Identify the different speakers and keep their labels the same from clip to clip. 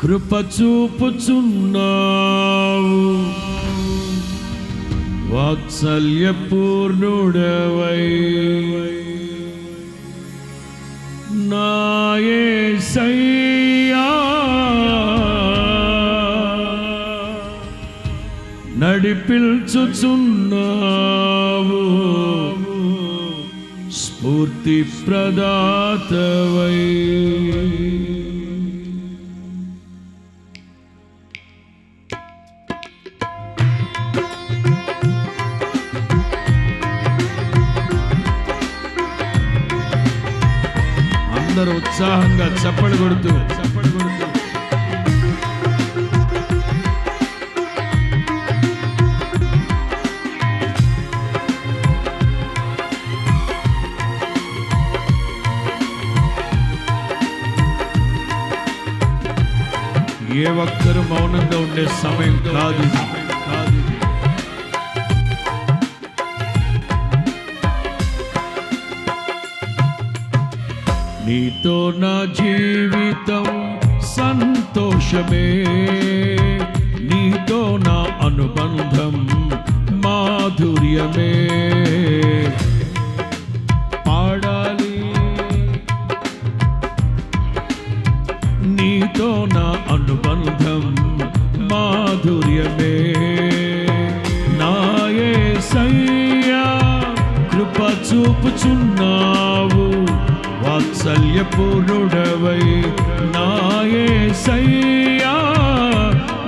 Speaker 1: కృప చూపుచున్నావు వాత్సల్యపూర్ణుడవై. సై నడిపిల్చుచున్నావు. స్ఫూర్తి ప్రదాతవై. అందరూ ఉత్సాహంగా చప్పడి కొడుతూ చప్పడి ఏ ఒక్కరు మౌనంగా ఉండే సమయం కాదు. కాదు నీతో నా జీవితం సంతోషమే. నీతో నా అనుబంధం మాధుర్యమే. మాధుర్యమే నాయే సయ్యా కృప చూపుచున్నావు. వాత్సల్యపూర్ణుడవై నాయే సయ్యా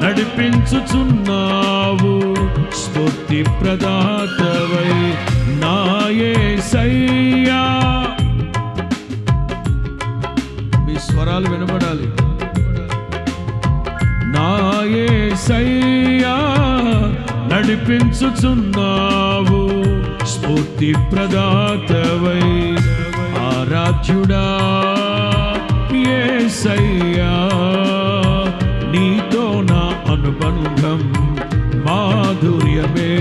Speaker 1: నడిపించుచున్నావు. స్ఫూర్తి ప్రదాతవై నడిపించుచున్నావు స్ఫూర్తి ప్రదాతవై ఆరాధ్యుడా. ఏ సయ్యా నీతో నా అనుబంధం మాధుర్యమే.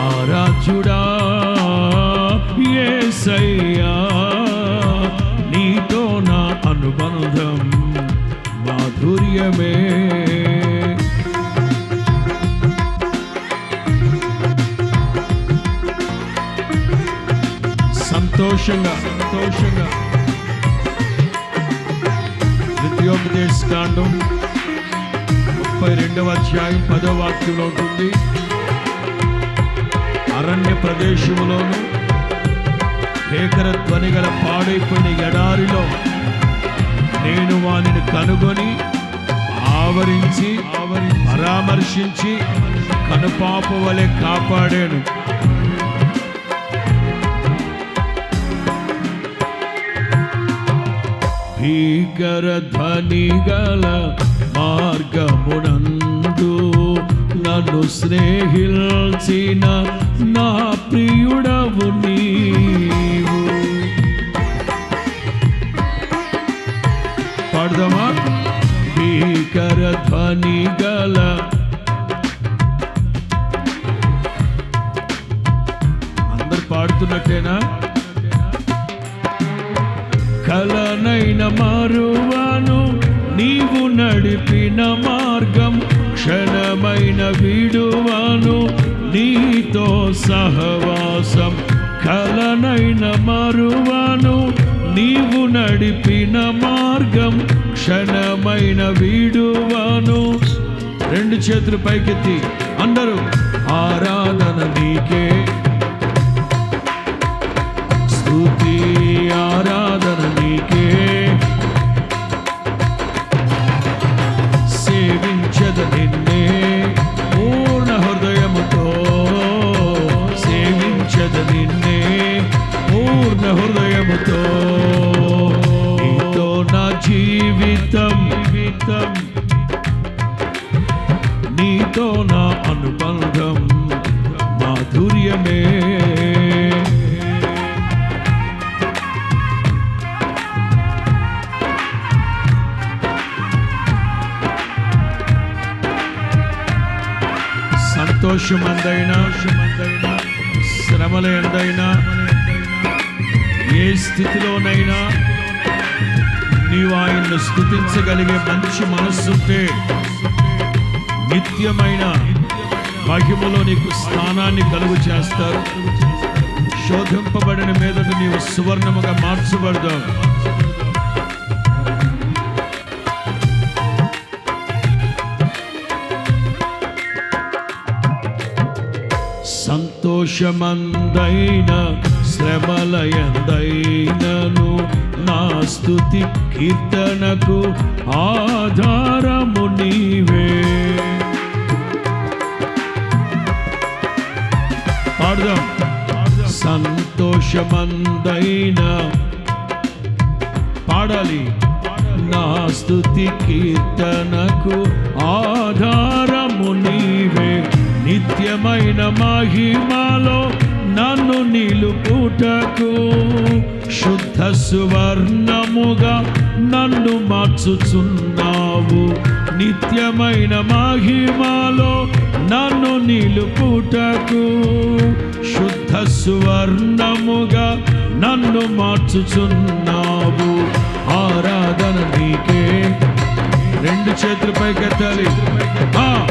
Speaker 1: ఆరాధ్యుడా. సంతోషంగా సంతోషంగా ద్వితీయోపదేశ కాండం ముప్పై రెండవ అధ్యాయం పదో వాక్యంలో ఉంటుంది. అరణ్య ప్రదేశంలోను భేకర ధ్వని గల పాడైపోయిన ఎడారిలో నేను వానిని కనుగొని ఆవరించి ఆవరి పరామర్శించి కనుపాప వలె కాపాడాను. భీకర ధ్వని గల మార్గమునందు నన్ను స్నేహిల్చిన నా ప్రియుడవు నీవు. పాడదామా? భీకర ధ్వని గల అందరు పాడుతున్నట్టేనా? కలనైన మారువాను నీవు నడిపిన మార్గం క్షణమైన విడువాను నీతో సహవాసం కలనైన మారువాను నీవు నడిపిన మార్గం క్షణమైన విడువాను. రెండు చేతులు పైకెత్తి అందరూ ఆరాధన నీకే నిమిత్తం నిమిత్తం. నీతో నా అనుబంధం మాధుర్యమే. సంతోషమందైనా శుమందైనా శ్రమల ఎందైనా ఏ స్థితిలోనైనా నీవు ఆయన్ను స్థుతించగలిగే మంచి మనస్సుంటే నిత్యమైన మహిమలో నీకు స్థానాన్ని కలుగు చేస్తారు. శోధింపబడిన మీదట నీవు సువర్ణముగా మార్చబడతావు. సంతోషమందైన శ్రమలయందైనను నా స్తుతి కీర్తనకు ఆధారము నీవే. పాడదాం. సంతోషమందైన పాడాలి. నా స్తుతి కీర్తనకు ఆధారము నీవే. నిత్యమైన మహిమలో నన్ను నిలుపుటకు శుద్ధ సువర్ణముగా నన్ను మార్చుచున్నావు. నిత్యమైన మహిమలో నన్ను నిలుపుటకు శుద్ధ సువర్ణముగా నన్ను మార్చుచున్నావు. ఆరాధన నీకే. రెండు చేతుల పైకెత్తాలి. ఆ!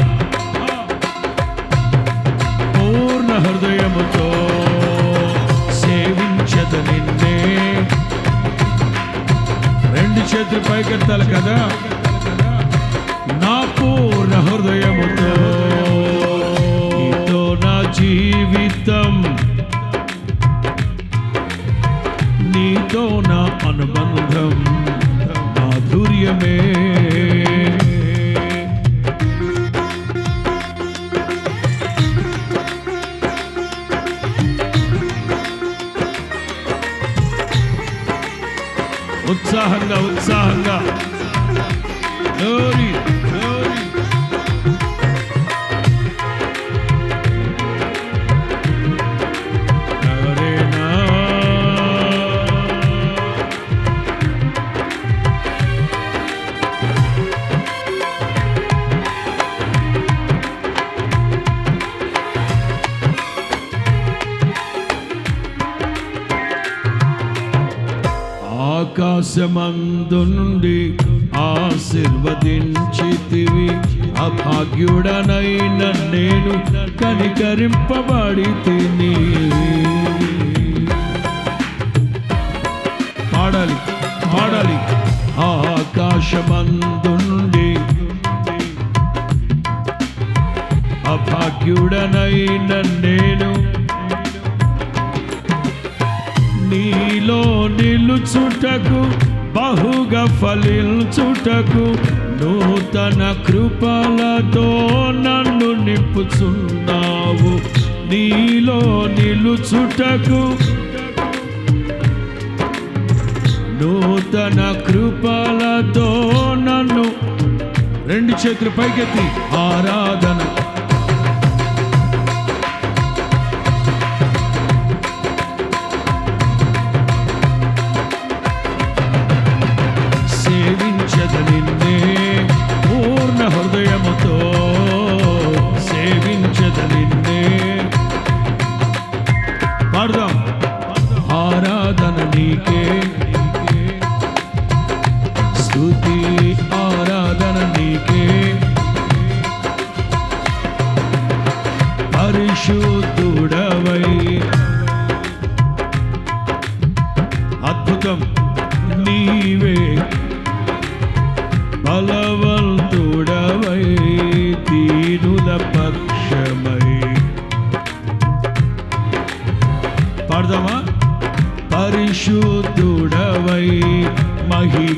Speaker 1: పూర్ణ హృదయముతో చేతులు పైకెత్తాలి కదా? నా పూర్ణ హృదయముతో ఆకాశమందు నుండి ఆశీర్వదించితివి. అభాగ్యుడనైన నేను కనికరింపబడి తిని పాడాలి పాడాలి. ఆకాశమందు నుండి అభాగ్యుడనైన నేను నిలుచుటకు బహుగా ఫలించుటకు నూతన కృపలతో నన్ను నిప్పుచున్నావు నీలో నిలుచుటకు నూతన కృపలతో నన్ను రెండు చేతులు పైకెత్తి ఆరాధన.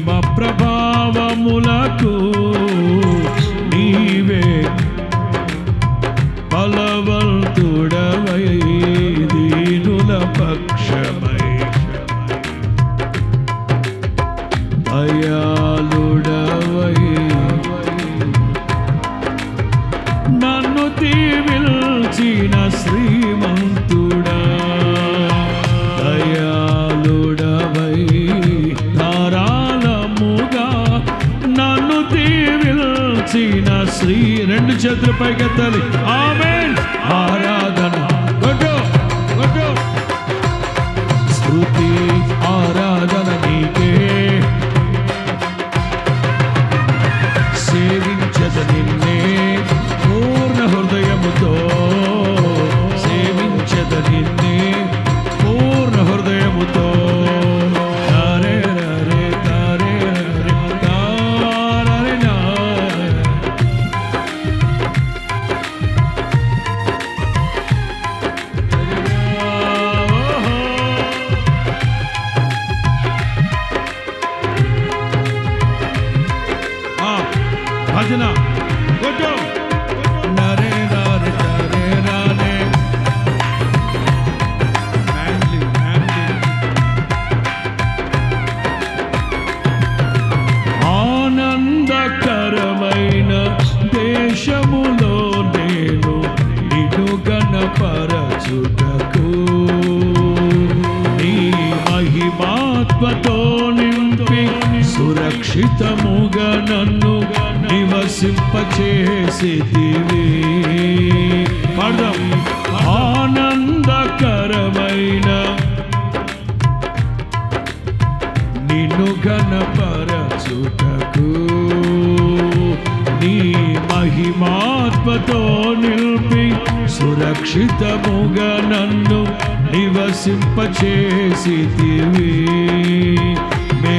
Speaker 1: మహిమ ప్రభావములకు వచ్చిన శ్రీ రెండు చేతుల పైకెత్తాలి. ఆమె ఆరాధన. కొట్టు ఆరాధన. దేశములో నేను నిన్ను గణపరచుటకు. నీ మహిమాత్మతో నింపి సురక్షితముగా నన్ను నివసింపచేసి సురక్షితముగా నన్ను నివసింపచేసి మే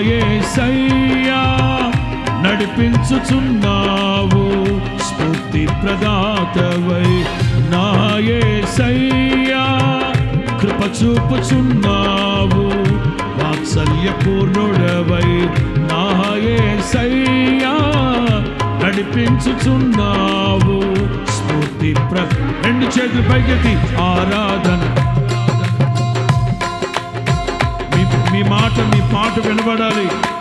Speaker 1: ఏసయ్యా నడిపించుచున్నావు స్ఫూర్తి ప్రదాతవై. నాయే సయ్యా కృప చూపుచున్నావు వాత్సల్యపూర్ణుడవై. నాయే సయ్యా నడిపించుచున్నావు స్ఫూర్తి ప్ర రెండు చేతులు పైకెత్తి ఆరాధన. పాట మీ పాట వినబడాలి.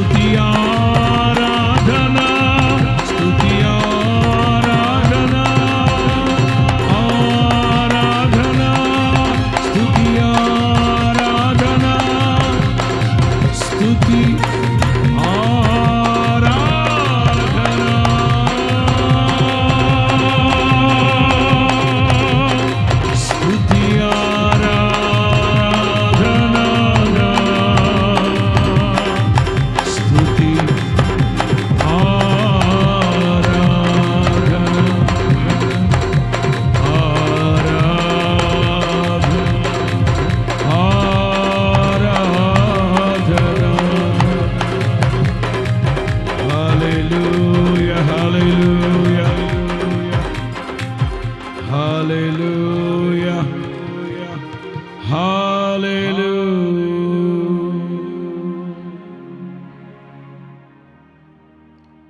Speaker 1: कुटिया